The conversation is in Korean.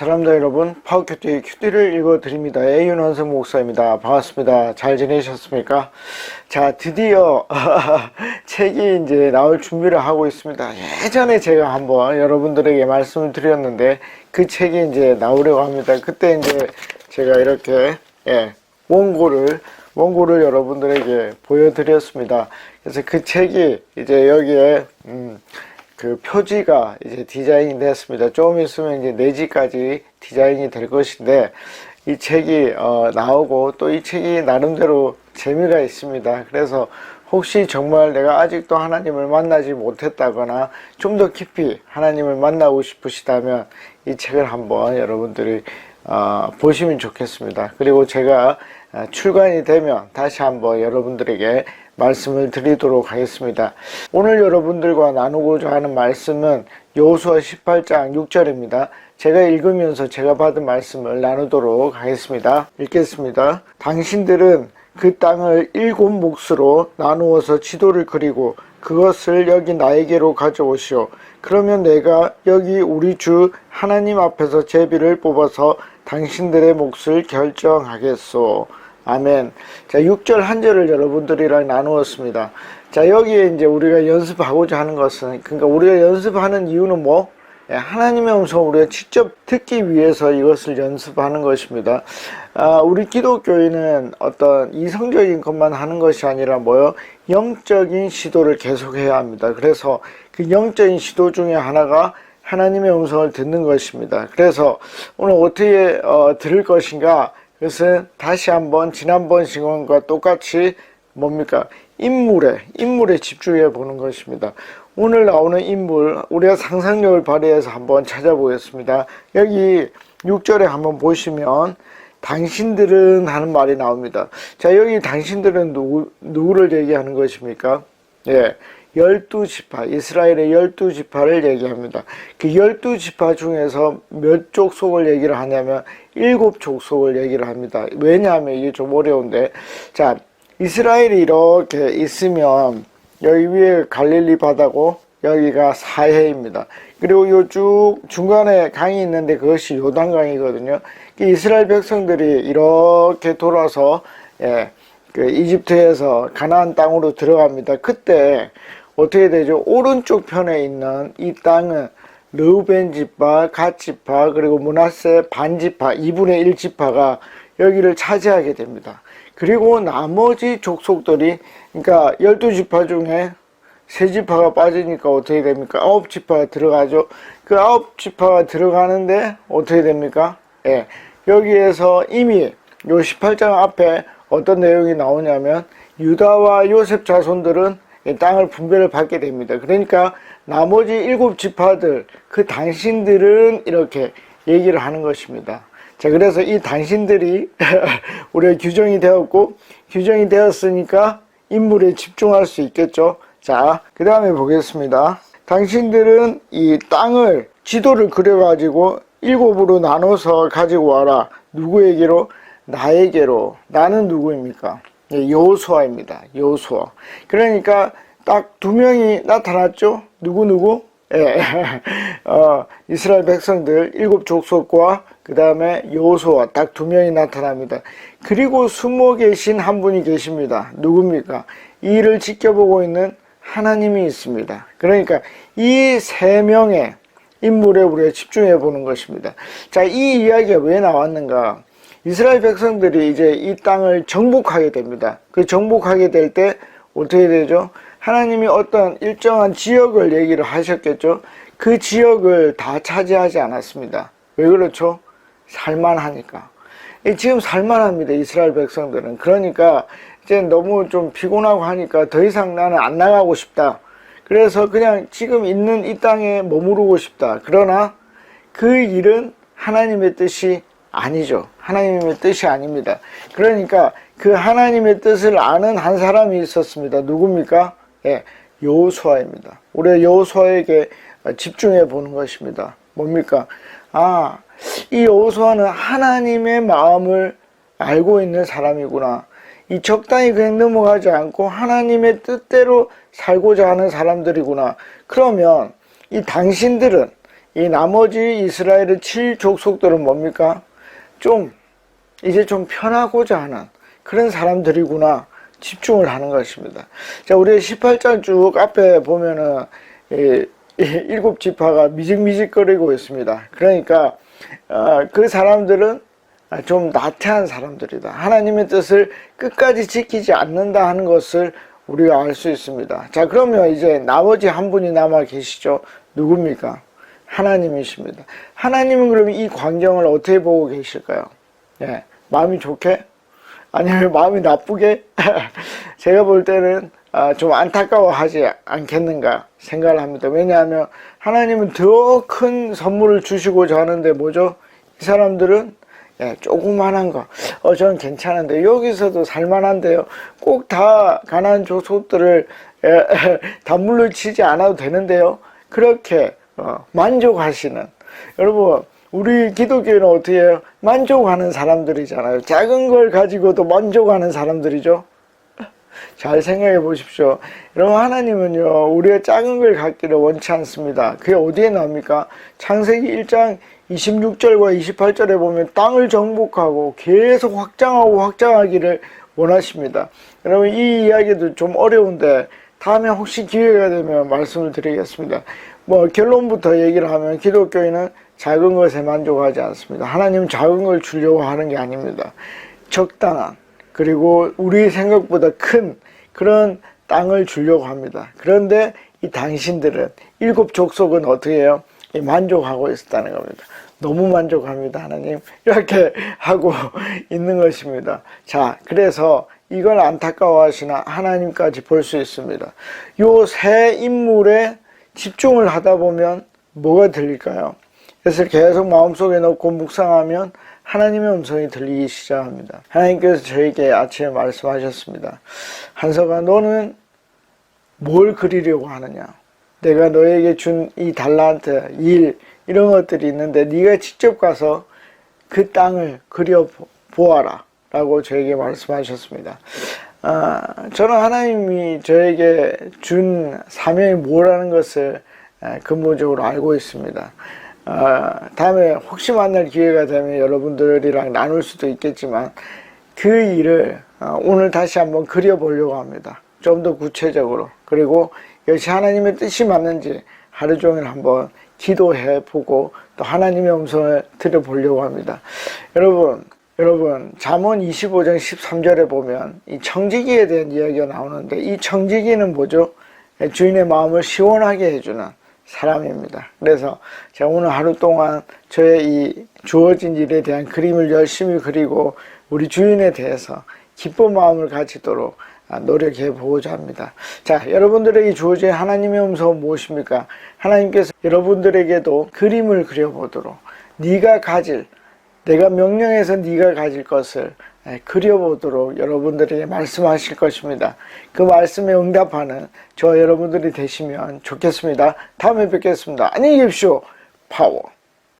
사람들 여러분, 파워큐티 큐티를 읽어드립니다. 애윤원성 목사입니다. 반갑습니다. 잘 지내셨습니까? 자, 드디어 책이 이제 나올 준비를 하고 있습니다. 예전에 제가 한번 여러분들에게 말씀을 드렸는데 그 책이 이제 나오려고 합니다. 그때 이제 제가 이렇게 예, 원고를 원고를 여러분들에게 보여드렸습니다. 그래서 그 책이 이제 여기에 음, 그 표지가 이제 디자인이 됐습니다. 조금 있으면 이제 내지까지 디자인이 될 것인데 이 책이 어, 나오고 또 이 책이 나름대로 재미가 있습니다. 그래서 혹시 정말 내가 아직도 하나님을 만나지 못했다거나 좀 더 깊이 하나님을 만나고 싶으시다면 이 책을 한번 여러분들이 어, 보시면 좋겠습니다. 그리고 제가 어, 출간이 되면 다시 한번 여러분들에게 말씀을 드리도록 하겠습니다. 오늘 여러분들과 나누고자 하는 말씀은 여호수아 18장 6절입니다. 제가 읽으면서 제가 받은 말씀을 나누도록 하겠습니다. 읽겠습니다. 당신들은 그 땅을 일곱 몫으로 나누어서 지도를 그리고 그것을 여기 나에게로 가져오시오. 그러면 내가 여기 우리 주 하나님 앞에서 제비를 뽑아서 당신들의 몫을 결정하겠소. 아멘. 자, 6절 한 절을 여러분들이랑 나누었습니다. 자, 여기에 이제 우리가 연습하고자 하는 것은, 그러니까 우리가 연습하는 이유는 뭐? 예, 하나님의 음성을 우리가 직접 듣기 위해서 이것을 연습하는 것입니다. 아, 우리 기독교인은 어떤 이성적인 것만 하는 것이 아니라 뭐요? 영적인 시도를 계속해야 합니다. 그래서 그 영적인 시도 중에 하나가 하나님의 음성을 듣는 것입니다. 그래서 오늘 어떻게 어, 들을 것인가? 그것은 다시 한번 지난번 시간과 똑같이 뭡니까? 인물에, 인물에 집중해 보는 것입니다. 오늘 나오는 인물, 우리가 상상력을 발휘해서 한번 찾아보겠습니다. 여기 6절에 한번 보시면, 당신들은 하는 말이 나옵니다. 자, 여기 당신들은 누구, 누구를 얘기하는 것입니까? 예. 열두 지파, 이스라엘의 열두 지파를 얘기합니다. 그 열두 지파 중에서 몇 족속을 얘기를 하냐면 일곱 족속을 얘기를 합니다. 왜냐하면 이게 좀 어려운데, 자, 이스라엘이 이렇게 있으면 여기 위에 갈릴리 바다고 여기가 사해입니다. 그리고 요쭉 중간에 강이 있는데 그것이 요단강이거든요. 그 이스라엘 백성들이 이렇게 돌아서 예, 그 이집트에서 가나안 땅으로 들어갑니다. 그때 어떻게 되죠? 오른쪽 편에 있는 이 땅은 르우벤 지파, 갓 지파, 그리고 문하세 반 지파, 2분의 1 지파가 여기를 차지하게 됩니다. 그리고 나머지 족속들이 그러니까 12지파 중에 세 지파가 빠지니까 어떻게 됩니까? 아홉 지파가 들어가죠. 그 아홉 지파가 들어가는데 어떻게 됩니까? 예. 여기에서 이미 요 18장 앞에 어떤 내용이 나오냐면 유다와 요셉 자손들은 이 땅을 분배를 받게 됩니다. 그러니까 나머지 일곱 지파들 그 당신들은 이렇게 얘기를 하는 것입니다. 자, 그래서 이 당신들이 우리가 규정이 되었고 규정이 되었으니까 인물에 집중할 수 있겠죠. 자, 그 다음에 보겠습니다. 당신들은 이 땅을 지도를 그려가지고 일곱으로 나눠서 가지고 와라. 누구에게로? 나에게로. 나는 누구입니까? 여호수아입니다. 여호수아. 그러니까 딱 두 명이 나타났죠. 누구 누구? 예. 어, 이스라엘 백성들 일곱 족속과 그 다음에 여호수아 딱두 명이 나타납니다. 그리고 숨어 계신 한 분이 계십니다. 누굽니까? 이 일을 지켜보고 있는 하나님이 있습니다. 그러니까 이 세 명의 인물에 우리가 집중해 보는 것입니다. 자, 이 이야기가 왜 나왔는가? 이스라엘 백성들이 이제 이 땅을 정복하게 됩니다. 그 정복하게 될 때 어떻게 되죠? 하나님이 어떤 일정한 지역을 얘기를 하셨겠죠? 그 지역을 다 차지하지 않았습니다. 왜 그렇죠? 살만하니까. 지금 살만합니다. 이스라엘 백성들은. 그러니까 이제 너무 좀 피곤하고 하니까 더 이상 나는 안 나가고 싶다. 그래서 그냥 지금 있는 이 땅에 머무르고 싶다. 그러나 그 일은 하나님의 뜻이 아니죠. 하나님의 뜻이 아닙니다. 그러니까 그 하나님의 뜻을 아는 한 사람이 있었습니다. 누굽니까? 예, 여호수아입니다. 우리 여호수아에게 집중해 보는 것입니다. 뭡니까? 아, 이 여호수아는 하나님의 마음을 알고 있는 사람이구나. 이 적당히 그냥 넘어가지 않고 하나님의 뜻대로 살고자 하는 사람들이구나. 그러면 이 당신들은 이 나머지 이스라엘의 7족속들은 뭡니까? 좀 이제 좀 편하고자 하는 그런 사람들이구나 집중을 하는 것입니다. 자, 우리 18장 쭉 앞에 보면은 일곱 지파가 미직미직거리고 있습니다. 그러니까 어, 그 사람들은 좀 나태한 사람들이다. 하나님의 뜻을 끝까지 지키지 않는다 하는 것을 우리가 알 수 있습니다. 자, 그러면 이제 나머지 한 분이 남아 계시죠. 누굽니까? 하나님이십니다. 하나님은 그러면 이 광경을 어떻게 보고 계실까요? 예, 마음이 좋게? 아니면 마음이 나쁘게? 제가 볼 때는 아, 좀 안타까워하지 않겠는가 생각을 합니다. 왜냐하면 하나님은 더 큰 선물을 주시고자 하는데 뭐죠? 이 사람들은 예, 조그만한 거, 어, 저는 괜찮은데, 여기서도 살만한데요. 꼭 다 가난한 족속들을, 예, 단물로 치지 않아도 되는데요. 그렇게, 어, 만족하시는. 여러분, 우리 기독교는 어떻게 해요? 만족하는 사람들이잖아요. 작은 걸 가지고도 만족하는 사람들이죠. 잘 생각해 보십시오. 여러분, 하나님은요, 우리가 작은 걸 갖기를 원치 않습니다. 그게 어디에 나옵니까? 창세기 1장 26절과 28절에 보면 땅을 정복하고 계속 확장하고 확장하기를 원하십니다. 여러분, 이 이야기도 좀 어려운데, 다음에 혹시 기회가 되면 말씀을 드리겠습니다. 뭐, 결론부터 얘기를 하면 기독교인은 작은 것에 만족하지 않습니다. 하나님 작은 걸 주려고 하는 게 아닙니다. 적당한, 그리고 우리 생각보다 큰 그런 땅을 주려고 합니다. 그런데 이 당신들은 일곱 족속은 어떻게 해요? 만족하고 있었다는 겁니다. 너무 만족합니다, 하나님. 이렇게 하고 있는 것입니다. 자, 그래서 이걸 안타까워하시나 하나님까지 볼 수 있습니다. 요 세 인물에 집중을 하다 보면 뭐가 들릴까요? 그래서 계속 마음속에 넣고 묵상하면 하나님의 음성이 들리기 시작합니다. 하나님께서 저에게 아침에 말씀하셨습니다. 한서가 너는 뭘 그리려고 하느냐? 내가 너에게 준 이 달란트, 일 이런 것들이 있는데 네가 직접 가서 그 땅을 그려 보아라 라고 저에게 말씀하셨습니다. 아, 저는 하나님이 저에게 준 사명이 뭐라는 것을 근본적으로 알고 있습니다. 아, 다음에 혹시 만날 기회가 되면 여러분들이랑 나눌 수도 있겠지만 그 일을 어, 오늘 다시 한번 그려보려고 합니다. 좀 더 구체적으로. 그리고 역시 하나님의 뜻이 맞는지 하루 종일 한번 기도해 보고 또 하나님의 음성을 들어보려고 합니다. 여러분, 여러분, 잠언 25장 13절에 보면 이 청지기에 대한 이야기가 나오는데 이 청지기는 뭐죠? 주인의 마음을 시원하게 해주는 사람입니다. 그래서 제가 오늘 하루 동안 저의 이 주어진 일에 대한 그림을 열심히 그리고 우리 주인에 대해서 기쁜 마음을 가지도록 노력해 보고자 합니다. 자, 여러분들에게 주어진 하나님의 음성은 무엇입니까? 하나님께서 여러분들에게도 그림을 그려보도록 네가 가질 내가 명령해서 네가 가질 것을 그려보도록 여러분들에게 말씀하실 것입니다. 그 말씀에 응답하는 저 여러분들이 되시면 좋겠습니다. 다음에 뵙겠습니다. 안녕히 계십시오. 파워.